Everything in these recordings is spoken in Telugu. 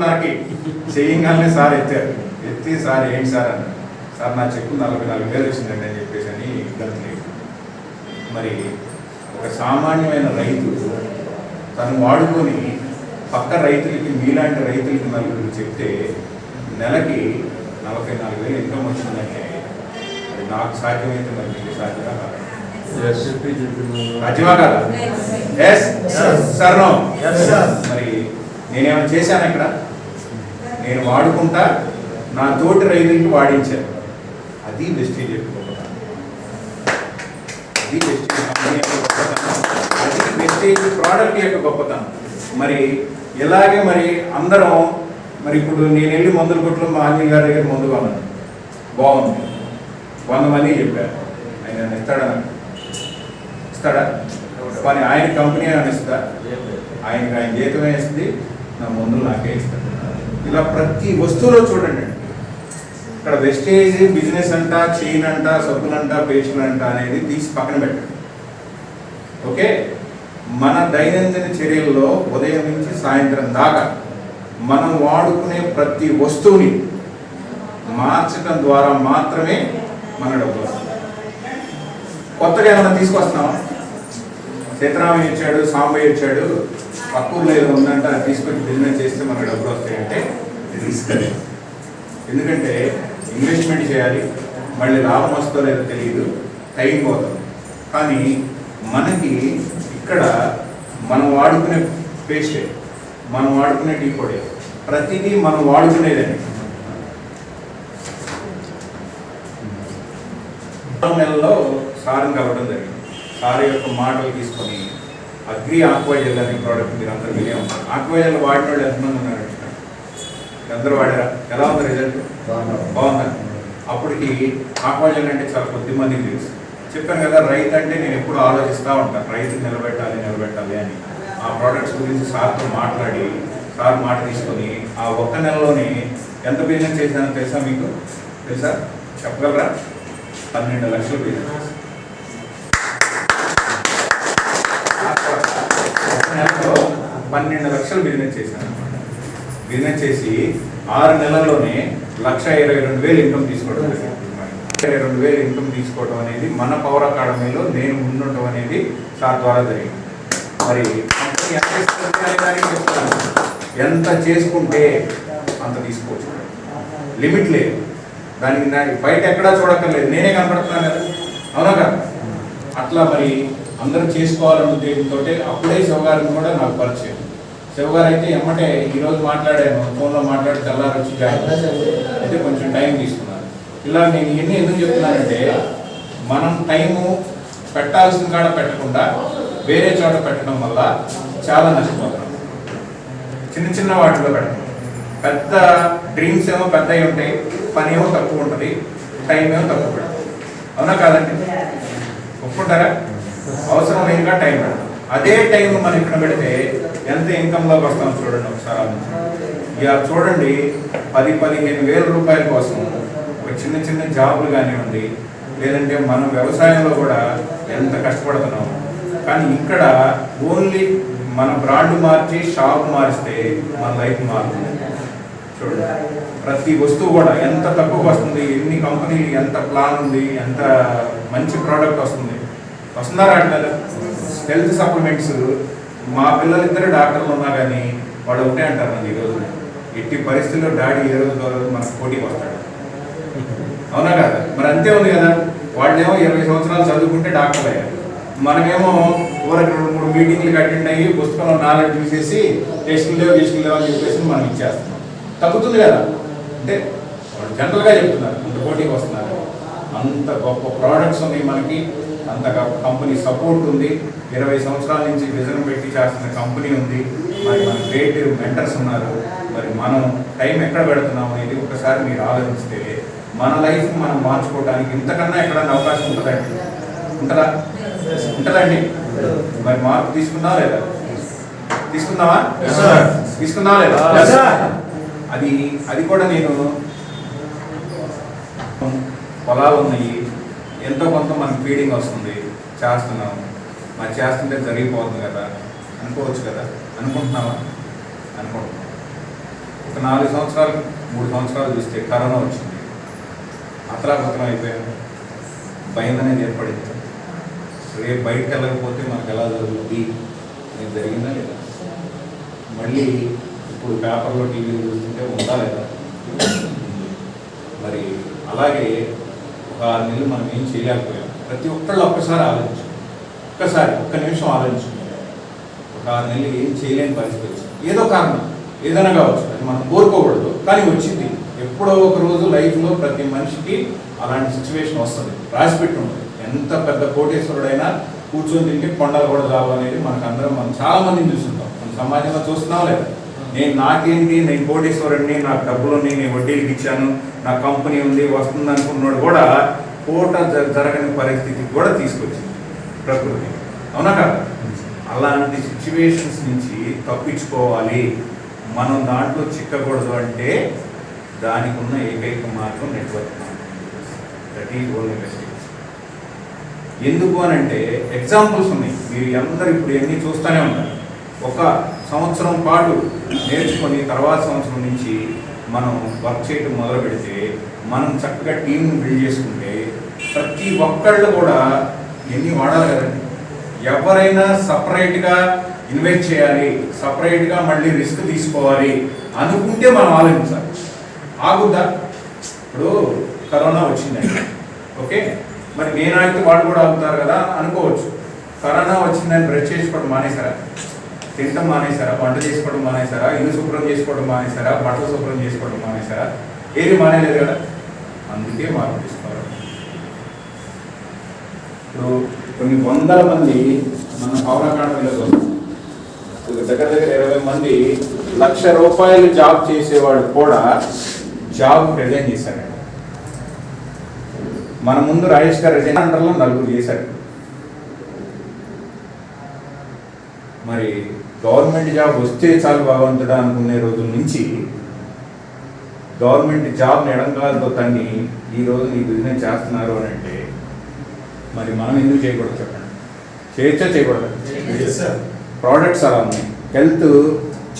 నాకు చేయంగానే సార్ ఎత్తారు. ఎత్తి సార్ ఏంటి సార్ అన్నారు సార్ నా చెక్కు నలభై నాలుగు వేలు వచ్చిందండి అని చెప్పేసి అని మరి ఒక సామాన్యమైన రైతు తను వాడుకొని పక్క రైతులకి మీలాంటి రైతులకి నలుగురు చెప్తే నెలకి నలభై నాలుగు వేలు ఇన్కమ్ వచ్చిందంటే అది నాకు సాధ్యమైతే మరి మీకు సాధ్యమా? కాదా? సాధ్యమా కదా ఎస్ సార్ నో మరి నేనేమైనా చేశాను ఇక్కడ? నేను వాడుకుంటా నా తోటి రైతులకి వాడించాను అది యొక్క గొప్పతనం అది కంపెనీ యొక్క గొప్పతనం అది వెస్టేజ్ ప్రోడక్ట్ యొక్క గొప్పతనం. మరి ఇలాగే మరి అందరం మరి ఇప్పుడు నేను వెళ్ళి మందులు కొట్లు మా ఆంజనేయ గారి దగ్గర మందు కొన్నాను. బాగుంది. కొందమని చెప్పాను చెప్పారు. ఆయన ఇస్తాడా? ఇస్తాడా? కానీ ఆయన కంపెనీ అని ఇస్తా ఆయనకి ఆయన జీతమే ఇస్తుంది? నా మందులు నాకే ఇస్తాడు. ఇలా ప్రతి వస్తువులో చూడండి. ఇక్కడ వెస్టేజ్ బిజినెస్ అంట చైన్ అంట సబ్బులంట పేషన్ అంట అనేది తీసి పక్కన పెట్టండి. ఓకే? మన దైనందిన చర్యల్లో ఉదయం నుంచి సాయంత్రం దాకా మనం వాడుకునే ప్రతి వస్తువుని మార్చడం ద్వారా మాత్రమే మన డబ్బు వస్తుంది కొత్తగా ఏమైనా తీసుకొస్తున్నాం సీతారామయ్య ఇచ్చాడు సాంబయ్య ఇచ్చాడు పక్కూర్లో ఏదో ఉందంటే అది తీసుకొచ్చి బిజినెస్ చేస్తే మనకు డబ్బులు వస్తాయంటే రిస్క్ అది. ఎందుకంటే ఇన్వెస్ట్మెంట్ చేయాలి మళ్ళీ లాభం వస్తుందో లేదో తెలియదు టైం పోతుంది. కానీ మనకి ఇక్కడ మనం వాడుకునే పేస్టే మనం వాడుకునే టీ పొడి ప్రతిదీ మనం వాడుకునేదండి నెలలో సార్ని కలవడం జరిగింది. సార్ యొక్క మాటలు తీసుకొని అగ్రి ఆక్వాజెల్ అనే ప్రోడక్ట్ మీరు అందరూ వినే ఉంటారు. ఆక్వాజెల్ వాడిన వాళ్ళు ఎంతమంది ఉన్నారు? అందరూ వాడారా? ఎలా ఉంది రిజల్ట్ బాగుందా? అప్పటికి ఆక్వాజల్ అంటే చాలా కొద్ది మందికి తెలుసు. చెప్పాను కదా రైతు అంటే నేను ఎప్పుడు ఆలోచిస్తూ ఉంటాను. రైతు నిలబెట్టాలి నిలబెట్టాలి అని. ఆ ప్రోడక్ట్స్ గురించి సార్తో మాట్లాడి సార్ మాట తీసుకొని ఆ ఒక్క నెలలోనే ఎంత బిజినెస్ చేశానో తెలుసా మీకు? తెలుసా? చెప్పగలరా? పన్నెండు లక్షలు బిజినెస్. ఒక నెలలో పన్నెండు లక్షలు బిజినెస్ చేశాను. అనమాట బిజినెస్ చేసి ఆరు నెలల్లోనే లక్ష ఇరవై రెండు వేలు ఇన్కమ్ తీసుకోవడం ఇరవై రెండు వేలు ఇన్కమ్ తీసుకోవడం అనేది మన పవర్ అకాడమీలో నేను ముందుండటం అనేది సార్ ద్వారా జరిగింది. మరి ఎంత చెప్తాను ఎంత చేసుకుంటే అంత తీసుకోవచ్చు. లిమిట్ లేదు. దానికి నా బయట ఎక్కడా చూడక్కర్లేదు. నేనే కనపడుతున్నాను కదా. అవునా కదా? అట్లా మరి అందరూ చేసుకోవాలన్న ఉద్దేశంతో అప్పుడే శివగారిని కూడా నాకు పరిచయం. శివగారు అయితే ఎమ్మటే ఈరోజు మాట్లాడాను. ఫోన్లో మాట్లాడి తెల్లారు వచ్చి జాయిన్ అయితే కొంచెం టైం తీసుకున్నాను. ఇలా నేను ఇవన్నీ ఎందుకు చెప్తున్నానంటే మనం టైము పెట్టాల్సిన కాడ పెట్టకుండా వేరే చోట పెట్టడం వల్ల చాలా నష్టపోతున్నాం చిన్న చిన్న వాటిలో పెట్టడం పెద్ద డ్రీమ్స్ ఏమో పెద్దవి ఉంటాయి పని ఏమో తక్కువ ఉంటుంది టైం ఏమో తక్కువ పెడతాం అవునా కాదండి? ఒప్పుకుంటారా? అవసరం ఇంకా టైం పెడతాం. అదే టైం మనం ఇక్కడ పెడితే ఎంత ఇన్కమ్లోకి వస్తాం చూడండి ఒకసారి ఇక చూడండి పది పదిహేను వేల రూపాయల కోసం ఒక చిన్న చిన్న జాబులు కానివ్వండి లేదంటే మనం వ్యవసాయంలో కూడా ఎంత కష్టపడుతున్నాము. కానీ ఇక్కడ ఓన్లీ మన బ్రాండ్ మార్చి షాప్ మారిస్తే మన లైఫ్ మారుతుంది. చూడండి. ప్రతి వస్తువు కూడా ఎంత తక్కువ వస్తుంది ఎన్ని కంపెనీలు ఎంత ప్లాన్ ఉంది ఎంత మంచి ప్రోడక్ట్ వస్తుంది. వస్తున్నారా అంటారు హెల్త్ సప్లిమెంట్స్ మా పిల్లలిద్దరు డాక్టర్లు ఉన్నా కానీ వాడు ఒకటే అంటారు నన్ను ఈరోజు రోజు ఎట్టి పరిస్థితుల్లో డాడీ ఏ రోజు రోజు మనకు పోటీకి వస్తాడు? అవునా కదా? మరి అంతే ఉంది కదా. వాళ్ళేమో ఇరవై సంవత్సరాలు చదువుకుంటే డాక్టర్ అయ్యారు. మనమేమో ఊరికి రెండు మూడు మీటింగ్లు అటెండ్ అయ్యి పుస్తకంలో నాలెడ్జ్ చూసేసి టెస్టులు లేవు టెస్టులు లేవు అని చెప్పేసి మనం ఇచ్చేస్తాం. తగ్గుతుంది కదా? అంటే వాళ్ళు జనరల్గా చెప్తున్నారు అంత పోటీకి వస్తున్నారు. అంత గొప్ప ప్రోడక్ట్స్ ఉన్నాయి మనకి అంత కంపెనీ సపోర్ట్ ఉంది. ఇరవై సంవత్సరాల నుంచి విజన్ పెట్టి చేస్తున్న కంపెనీ ఉంది. మరి మన గ్రేట్ మెంటర్స్ ఉన్నారు. మరి మనం టైం ఎక్కడ పెడుతున్నాం అనేది ఒకసారి మీరు ఆలోచిస్తే మన లైఫ్ మనం మార్చుకోవడానికి ఇంతకన్నా ఎక్కడన్నా అవకాశం ఉంటుందండి ఉంటుందా? ఉంటుందండి. మరి మార్పు తీసుకుందాం లేదా? sir. తీసుకుందామా లేదా. అది అది కూడా నేను పొలాలు ఉన్నాయి. ఎంతో కొంత మనకి ఫీడింగ్ వస్తుంది. చేస్తున్నాము మరి చేస్తుంటే జరిగిపోతుంది కదా. అనుకోవచ్చు కదా. అనుకుంటున్నావా? అనుకుంటున్నాం ఒక నాలుగు సంవత్సరాలు మూడు సంవత్సరాలు చూస్తే కరోనా వచ్చింది. అతలాకుతలం అయిపోయాము భయం అనేది ఏర్పడింది. రేపు బయటకు వెళ్ళకపోతే మనకు ఎలా జరుగుతుంది అనేది జరిగిందా లేదా? మళ్ళీ ఇప్పుడు పేపర్లో టీవీలో చూస్తుంటే ఉందా లేదా? మరి అలాగే ఒక ఆరు నెలలు మనం ఏం చేయలేకపోయాం. ప్రతి ఒక్కళ్ళు ఒక్కసారి ఆలోచించు ఒక్కసారి ఒక్క నిమిషం ఆలోచించు ఒక ఆరు నెలలు ఏం చేయలేని పరిస్థితి వచ్చింది. ఏదో కారణం. ఏదైనా కావచ్చు. అది మనం కోరుకోకూడదు. కానీ వచ్చింది. ఎప్పుడో ఒక రోజు లైఫ్లో ప్రతి మనిషికి అలాంటి సిచ్యువేషన్ వస్తుంది. రాసి పెట్టి ఉంటుంది. ఎంత పెద్ద కోటేశ్వరుడైనా కూర్చొని తింటే కొండలు కూడా రావు అనేది మనకు అందరం మనం చాలా మందిని చూస్తుంటాం. మన సమాజంలో చూస్తున్నాం లేదా. నేను నాకేంటి? నేను కోటేశ్వరుడిని నాకు డబ్బులుని నేను వడ్డీలకి ఇచ్చాను నా కంపెనీ ఉంది వస్తుంది అనుకున్నాడు కూడా కోట జరగని పరిస్థితికి కూడా తీసుకొచ్చింది ప్రకృతి. అవునా అలాంటి సిచ్యువేషన్స్ నుంచి తప్పించుకోవాలి. మనం దాంట్లో చిక్కకూడదు అంటే దానికి ఉన్న ఏకైక మార్గం network that is only best ఎందుకు అని అంటే ఎగ్జాంపుల్స్ ఉన్నాయి. మీరు అందరూ ఇప్పుడు ఎన్ని చూస్తూనే ఉన్నారు ఒక సంవత్సరం పాటు నేర్చుకొని తర్వాత సంవత్సరం నుంచి మనం వర్క్ చేయటం మొదలు పెడితే మనం చక్కగా టీంని బిల్డ్ చేసుకుంటే ప్రతి ఒక్కళ్ళు కూడా ఎన్ని వాడాలి కదండి? ఎవరైనా సపరేట్గా ఇన్వెస్ట్ చేయాలి సపరేట్గా మళ్ళీ రిస్క్ తీసుకోవాలి అనుకుంటే మనం ఆలోచించాలి. ఆగుద్దా ఇప్పుడు కరోనా వచ్చిందండి ఓకే మరి నేను నేనైతే వాళ్ళు కూడా ఆగుతారు కదా అనుకోవచ్చు. కరోనా వచ్చిందని బ్రష్ చేసుకోవడం మానేశారా? తినటం మానేశారా? వంట చేసుకోవడం మానేశారా? ఇల్లు శుభ్రం చేసుకోవడం మానేశారా? బట్టలు శుభ్రం చేసుకోవడం మానేశారా? ఏది మానేలేదు కదా. అందుకే మార్పు తీసుకోవాలి. ఇప్పుడు కొన్ని వందల మంది మన పవర్ అకాడమీలో దగ్గర దగ్గర ఇరవై మంది లక్ష రూపాయలు జాబ్ చేసేవాడు కూడా జాబ్ రిజైన్ చేశారు మన ముందు రాజేష్ గారు రిజైన్ అండర్లో నలుగురు చేశాడు మరి గవర్నమెంట్ జాబ్ వస్తే చాలు భగవంతుడా అనుకునే రోజుల నుంచి గవర్నమెంట్ జాబ్ని ఎడంకాలతో తన్ని ఈ రోజు ఈ బిజినెస్ చేస్తున్నారు అని అంటే మరి మనం ఎందుకు చేయకూడదు చెప్పండి. చేయొచ్చా చేయకూడదు. ప్రోడక్ట్స్ అలా ఉన్నాయి. హెల్త్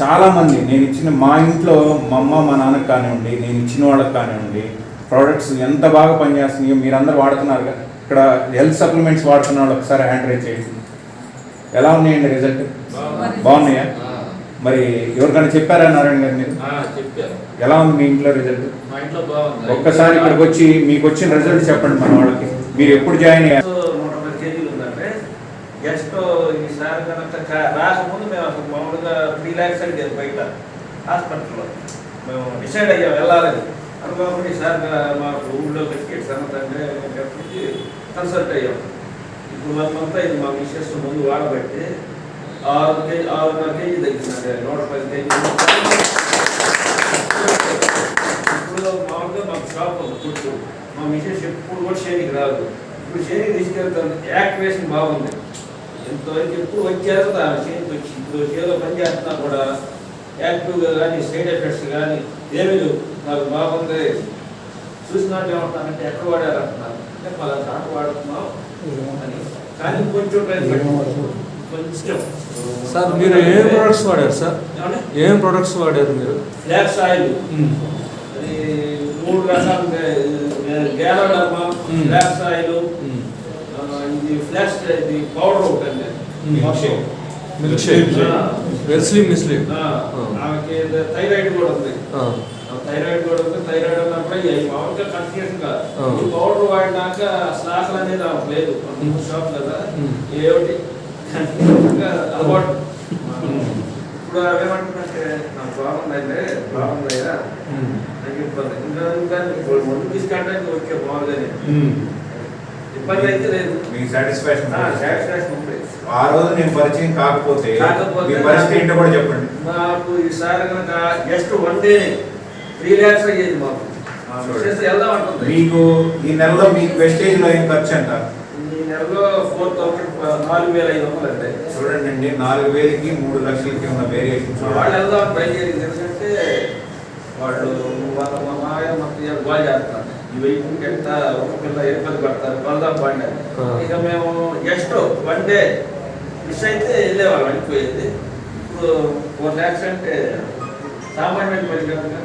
చాలా మంది నేను ఇచ్చిన మా ఇంట్లో మా అమ్మ మా నాన్నకి కానివ్వండి నేను ఇచ్చిన వాళ్ళకి కానివ్వండి ప్రోడక్ట్స్ ఎంత బాగా పనిచేస్తున్నాయో మీరందరూ వాడుతున్నారు కదా. ఇక్కడ హెల్త్ సప్లిమెంట్స్ వాడుతున్న వాళ్ళు ఒకసారి హ్యాండ్ రైజ్ చేయండి. ఎలా ఉన్నాయండి రిజల్ట్? బాగున్నాయా. మరి ఎవరికైనా చెప్పారా నారాయణ గారు మీరు? ఎలా ఉంది మీ ఇంట్లో రిజల్ట్? మా ఇంట్లో బాగుంది. ఒక్కసారి ఇక్కడికి వచ్చి మీకు వచ్చిన రిజల్ట్ చెప్పండి మన వాళ్ళకి. మీరు ఎప్పుడు జాయిన్ అయ్యారు? జస్ట్ ఈసారి కనుక రాకముందు మేము అసలు మామూలుగా త్రీ ల్యాక్స్ అడిగేది బయట హాస్పిటల్లో. మేము డిసైడ్ అయ్యాం వెళ్ళాలని. కాబట్టి సార్ మాకు ఊళ్ళో టికెట్స్ అన్నదంటే చెప్పి కన్సల్ట్ అయ్యాం. ఇప్పుడు వన్ ఇది అయింది మా మిస్సెస్ ముందు వాడబట్టి ఆరు కేజీ ఆరున్నర కేజీ తగ్గిందండి నూట పది కేజీలు ఇప్పుడు మామూలుగా మాకు షాప్ ఉంది ఫుడ్ మా మిషన్స్ ఎప్పుడు కూడా షేరింగ్ రాదు. ఇప్పుడు షేరింగ్ తీసుకెళ్తాను యాక్టివేషన్ బాగుంది. ఎంతవరకు ఎప్పుడు వచ్చారో దాని షేరింగ్ వచ్చి ఇప్పుడు ఏదో పని చేస్తున్నా కూడా యాక్టివ్గా కానీ సైడ్ ఎఫెక్ట్స్ కానీ ఏమీ లేవు. నాకు బాగుంది. చూసినట్టు ఏమంటానంటే ఎక్కడ వాడారు అంటున్నారు అంటే పలా దాంట్లో వాడుతున్నాం అని. కానీ కొంచెం. కొంచెం. సార్ మీరు ఏం ప్రొడక్ట్స్ వాడారు సార్? ఏం ప్రొడక్ట్స్ వాడారు మీరు? Flax oil. అది మూడు రకాలు గేలడమ్మ మ్మ్. Flax oil. ఇది ఫ్లాక్స్ ఇది పౌడర్ ఒకటి అండి. మ్మ్. మొత్తం. మిల్క్ షేక్ ఆ. వెల్స్లీ మిస్లీ ఆమెకి థైరాయిడ్ కూడా ఉంది. థైరాయిడ్ కూడా ఉంది. థైరాయిడ్ ఉన్నప్పుడు అవి మామూలుగా కన్ఫ్యూషన్ కాదు. ఈ పౌడర్ వాడినాక అసలు ఆకలి అనేది లేదు. షాప్ కదా. ఏమిటి? అలవాటు. ఇప్పుడు అవేమంటున్నారంటే నాకు బాగుందంటే బాగుందయ్యా నాకు ఇబ్బంది. ఇంకా ఇంకా ఇప్పుడు ముందు తీసుకెళ్ళడానికి వచ్చే బాగుందని. ఇబ్బంది అయితే లేదు. మీ సాటిస్ఫాక్షన్ సాటిస్ఫాక్షన్ ఉంది ఆ రోజు నేను పరిచయం కాకపోతే కాకపోతే మీ పరిస్థితి ఏంటో కూడా చెప్పండి. మాకు ఈసారి కనుక just one day three lakhs అయ్యేది మాకు. వెళ్దాం అంటుంది. మీకు ఈ నెలలో మీకు వెస్టేజ్లో ఏం ఖర్చు అంట? ఈ నెలలో ఫోర్ థౌసండ్ నాలుగు వేల ఐదు వందలు అంటే చూడండి అండి నాలుగు వేలకి మూడు లక్షలకి ఉన్న వేరియేషన్ వాళ్ళు వెళ్దాం ట్రై చేయాలి ఎందుకంటే వాళ్ళు వాళ్ళ మాయ మొత్తం గోల్ చేస్తున్నారు. ఈ వెయిట్ ఎంత ఒక పిల్ల ఇబ్బంది పడతారు పడదాం పడినారు ఆ. ఇక మేము జస్ట్ వన్ డే మిస్ అయితే వెళ్ళేవాళ్ళం వెళ్ళిపోయేది ఇప్పుడు ఫోర్ ల్యాక్స్ అంటే సామాన్యమైన పని కనుక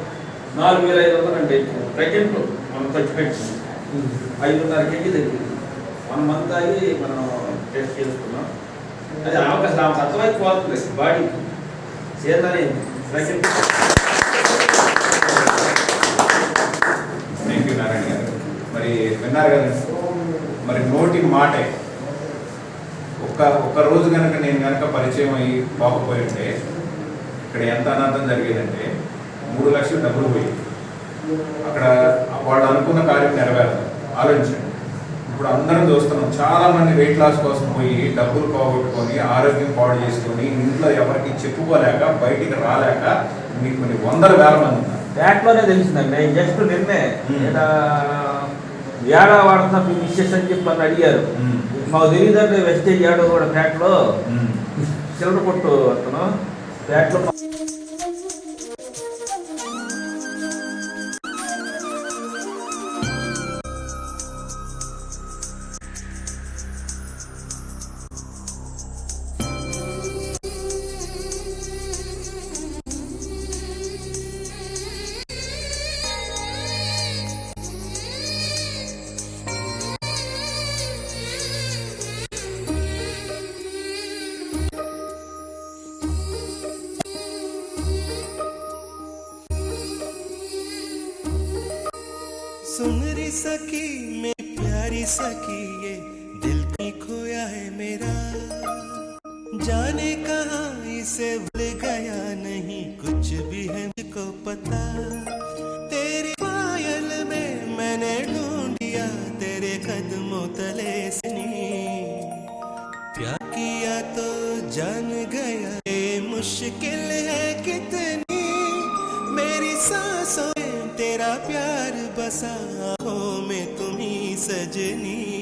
నాలుగు వేల ఐదు వందలు అంటే ప్రజెంట్ మనం ఖర్చు పెట్టింది. ఐదున్నర కేజీ తగ్గింది. మనం మంత్ అయ్యి మనం టెస్ట్ చేసుకున్నాం. అది అవకాశం ఆమెకు అర్థమైపోతుంది బాడీ చేతనే ప్రజెంట్ థ్యాంక్ యూ నారాయణ గారు. మరి విన్నారు కదండి మరి నోటి మాటే. ఒక్క ఒక్క రోజు కనుక నేను కనుక పరిచయం అయ్యి పోకపోయి ఉంటే ఇక్కడ ఎంత అనార్థం జరిగేదంటే మూడు లక్షలు డబ్బులు పోయి. అక్కడ వాళ్ళు అనుకున్న కార్యం నెరవేరదు. ఆలోచించండి. ఇప్పుడు అందరం చూస్తున్నాం చాలా మంది వెయిట్ లాస్ కోసం పోయి డబ్బులు పోగొట్టుకొని ఆరోగ్యం పాడు చేసుకొని ఇంట్లో ఎవరికి చెప్పుకోలేక బయటికి రాలేక మీకు కొన్ని వందల వేల మంది ఉన్నారు. బ్యాట్లోనే తెలిసిందండి. జస్ట్ నిన్నే ఏడా వాడుతున్నా మీ మిస్సెస్ అని చెప్పి నన్ను అడిగారు. మాకు తెలియదంటే వెస్టేజ్ ఏడో కూడా ఫ్యాట్లో. చిల్లర కొట్టు అతను ఫ్యాట్లో सुन सखी सकी, मैं प्यारी सकी, ये दिल की खोया है मेरा। जाने कहा इसे प्यार बसा हो में तुम्ही सजनी।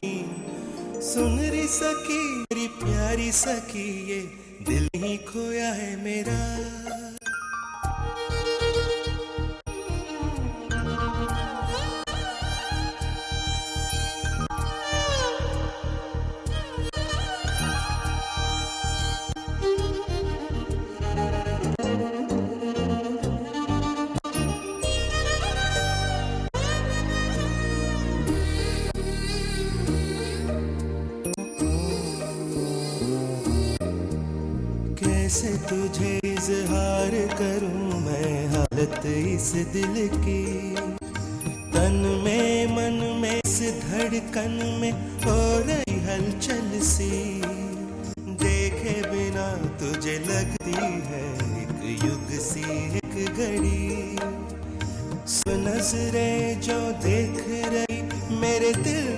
सुन सकी मेरी प्यारी सखी, ये दिल ही खोया है मेरा। तुझे इजहार करूँ मैं हालत इस दिल की। तन में, मन में, इस धड़कन में हो रही हलचल सी। देखे बिना तुझे लगती है एक युग सी, एक घड़ी। नज़रें जो देख रही, मेरे दिल